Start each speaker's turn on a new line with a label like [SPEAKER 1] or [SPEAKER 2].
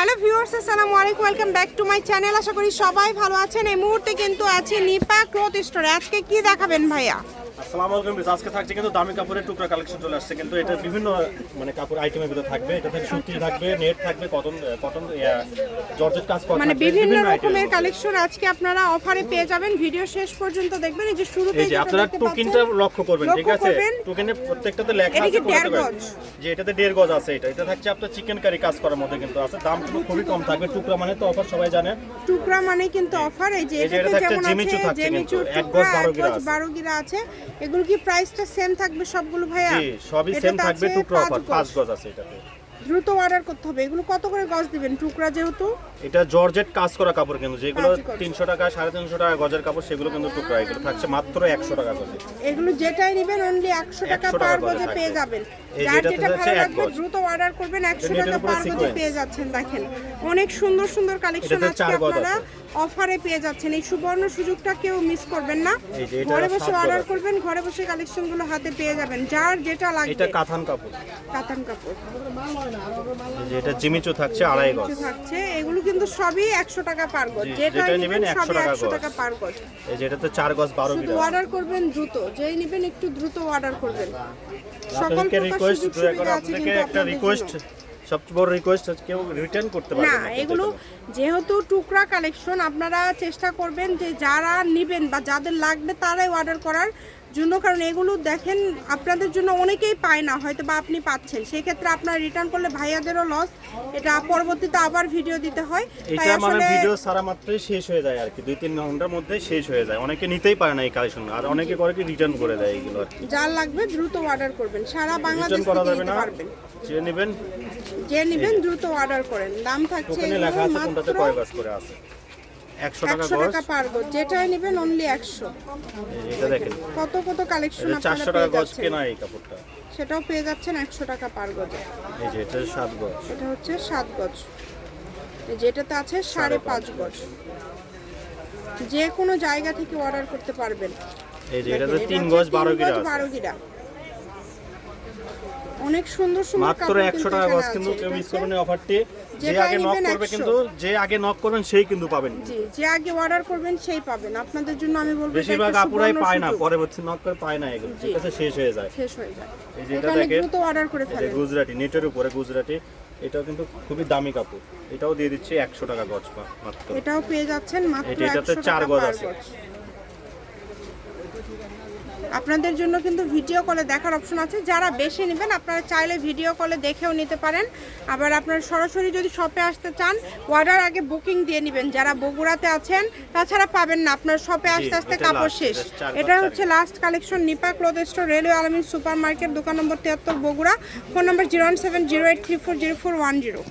[SPEAKER 1] Hello viewers, আসসালামু আলাইকুম, welcome back to my channel. আশা করি সবাই ভালো আছেন। এই মুহূর্তে কিন্তু আছে নিপা ক্লথ স্টোরে। আজকে কি দেখাবেন ভাইয়া?
[SPEAKER 2] আসসালামু আলাইকুম বিশ আজকে থাকছে কিন্তু দামি কাপড়ের টুকরা কালেকশন চলে আসছে কিন্তু এটা বিভিন্ন মানে কাপড় আইটেমের ভিতরে থাকবে এটা থেকে সুতি থাকবে নেট থাকবে কটন কটন জর্জেট কাজ করা
[SPEAKER 1] মানে বিভিন্ন রকমের কালেকশন আজকে আপনারা অফারে পেয়ে যাবেন ভিডিও শেষ পর্যন্ত দেখবেন এই যে শুরুতে
[SPEAKER 2] যে আপনারা টুকিনটা লক্ষ্য করবেন ঠিক আছে। টুকিনে প্রত্যেকটাতে লেখা আছে কত
[SPEAKER 1] গজ?
[SPEAKER 2] যে এটাতে দেড় গজ আছে এটা এটা থাকছে আপনার চিকেন কারি কাজ করার মধ্যে কিন্তু আছে দাম কিন্তু খুবই কম থাকবে টুকরা মানে তো অফার সবাই জানে
[SPEAKER 1] টুকরা মানে কিন্তু অফার এই যে এটাতে যেমন
[SPEAKER 2] জিমিচু থাকছে কিন্তু, এক গজ বারো
[SPEAKER 1] এক
[SPEAKER 2] গিরা আছে।
[SPEAKER 1] আছে এগুলো কি প্রাইসটা সেম থাকবে সবগুলো ভাইয়া?
[SPEAKER 2] জি সবই সেম থাকবে
[SPEAKER 1] আছে
[SPEAKER 2] টুকরা অফার। পাঁচ গজ। আছে এটাতে।
[SPEAKER 1] দ্রুত অর্ডার করতে হবে। এগুলো কত করে গজ দিবেন? টুকরা যেহেতু।
[SPEAKER 2] এটা জর্জেট কাজ করা কাপড় কিন্তু যেগুলো। তিনশো টাকা সাড়ে তিনশো টাকা গজের কাপড় সেগুলো কিন্তু টুকরা। এগুলো থাকছে মাত্র একশো টাকা গজে।
[SPEAKER 1] এগুলো যেটাই নেবেন অনলি একশো টাকা
[SPEAKER 2] 100 টাকা
[SPEAKER 1] পার গজে পেয়ে যাবেন। যার যেটা ভালো লাগবে দ্রুত অর্ডার করবেন একশো টাকা পার গজে পেয়ে যাচ্ছেন দেখেন। অনেক সুন্দর সুন্দর কালেকশন
[SPEAKER 2] গজ
[SPEAKER 1] আপনারা।
[SPEAKER 2] আছে।
[SPEAKER 1] অফারে পেয়ে যাচ্ছেন। এই সুবর্ণ সুযোগটা কেউ মিস করবেন না। ঘরে বসে অর্ডার করবেন ঘরে বসে কালেকশনগুলো হাতে পেয়ে যাবেন। যার যেটা লাগবে।
[SPEAKER 2] এটা কাথান কাপড়।
[SPEAKER 1] কাতান কাপড়।
[SPEAKER 2] যে এটা জিমিচু থাকছে আড়াই গজ।
[SPEAKER 1] থাকছে। এগুলো কিন্তু সবই একশো টাকা পার গজ। যেটা
[SPEAKER 2] যেটা
[SPEAKER 1] নেবেন
[SPEAKER 2] নেবেন 100 টাকা
[SPEAKER 1] পার গজ।
[SPEAKER 2] এই যে এটাতে চার গজ বারো
[SPEAKER 1] শুধু
[SPEAKER 2] মিটার
[SPEAKER 1] অর্ডার করবেন দ্রুত। যেই নেবেন একটু দ্রুত অর্ডার করবেন। সকল
[SPEAKER 2] আপনাদেরকে
[SPEAKER 1] প্রকার
[SPEAKER 2] রিকোয়েস্ট
[SPEAKER 1] কিন্তু
[SPEAKER 2] একটা রিকোয়েস্ট। সবচেয়ে বড় রিকোয়েস্ট হচ্ছে কেউ রিটার্ন করতে পারবে
[SPEAKER 1] না এগুলো যেহেতু টুকরা কালেকশন আপনারা চেষ্টা করবেন যে যারা নেবেন বা যাদের লাগবে তারাই অর্ডার করার জন্য কারণ এগুলো দেখেন আপনাদের জন্য অনেকেই পায় না হয়তো বা আপনি পাচ্ছেন। সেই ক্ষেত্রে আপনারা রিটার্ন করলে ভাইয়াদেরও লস এটা পরবর্তীতে আবার ভিডিও দিতে হয়।
[SPEAKER 2] এটা মানে ভিডিও সারা মাত্রই শেষ হয়ে যায় আর কি দুই তিন ঘণ্টার মধ্যে শেষ হয়ে যায়। অনেকে নিতেই পারে না এই কালেকশন আর অনেকে করে কি রিটার্ন করে দেয় এগুলো
[SPEAKER 1] যার লাগবে দ্রুত অর্ডার করবেন সারা বাংলাদেশ থেকে নিতে পারবেন।
[SPEAKER 2] যে নেবেন
[SPEAKER 1] যে নেবেন দ্রুত অর্ডার করেন। দাম থাকছে মাত্র
[SPEAKER 2] একশো টাকা
[SPEAKER 1] পার গজ। যেটাই নেবেন অনলি একশো। কত কত কালেকশন
[SPEAKER 2] চারশো টাকা গজ কেনা এই কাপড়টা।
[SPEAKER 1] সেটাও পেয়ে যাচ্ছেন একশো টাকা পার গজে।
[SPEAKER 2] এই যে এটা সাত গজ।
[SPEAKER 1] এটা হচ্ছে সাত গজ। যেটাতে আছে সাড়ে পাঁচ গজ। যে কোনো জায়গা থেকে অর্ডার করতে পারবেন।
[SPEAKER 2] এই যে এটাতে তিন গজ বারো গিরা
[SPEAKER 1] বারো গিরা। অনেক সুন্দর সুন্দর
[SPEAKER 2] মাত্র
[SPEAKER 1] কাপড়
[SPEAKER 2] একশো
[SPEAKER 1] কিন্তু
[SPEAKER 2] টাকা
[SPEAKER 1] এখানে
[SPEAKER 2] গজ কিন্তু কেউ মিস করবেন অফারটি যে আগে নক করবে কিন্তু যে আগে নক করবেন সেই কিন্তু পাবেন।
[SPEAKER 1] জি যে আগে অর্ডার করবেন সেই পাবেন। আপনাদের জন্য আমি বলব
[SPEAKER 2] বেশিরভাগ আপুরাই পায় না
[SPEAKER 1] সুযোগ।
[SPEAKER 2] পরবর্তী নক করে পায় না এগুলো। ঠিক আছে শেষ হয়ে যায়।
[SPEAKER 1] শেষ হয়ে যায়।
[SPEAKER 2] এই যে এটা দেখেন
[SPEAKER 1] অর্ডার করে ফেলেন।
[SPEAKER 2] গুজরাটি নেটের উপরে গুজরাটি এটাও কিন্তু খুবই দামি কাপড়। এটাও দিয়ে দিচ্ছে একশো টাকা গজ মাত্র।
[SPEAKER 1] এটাও পেয়ে যাচ্ছেন মাত্র
[SPEAKER 2] এটা- এটাতে
[SPEAKER 1] একশো
[SPEAKER 2] চার
[SPEAKER 1] টাকা
[SPEAKER 2] গজ আছে।
[SPEAKER 1] আপনাদের জন্য কিন্তু ভিডিও কলে দেখার অপশন আছে। যারা বেশি নেবেন আপনারা চাইলে ভিডিও কলে দেখেও নিতে পারেন। আবার আপনারা সরাসরি যদি শপে আসতে চান অর্ডার আগে বুকিং দিয়ে নেবেন। যারা বগুড়াতে আছেন তাছাড়া পাবেন না। আপনার শপে আসতে আসতে কাপড় শেষ।
[SPEAKER 2] এটা
[SPEAKER 1] হচ্ছে last collection Nipa cloth store railway Almin super market দোকান নম্বর তিয়াত্তর Bogura. Phone number zero one seven zero eight three four zero four one zero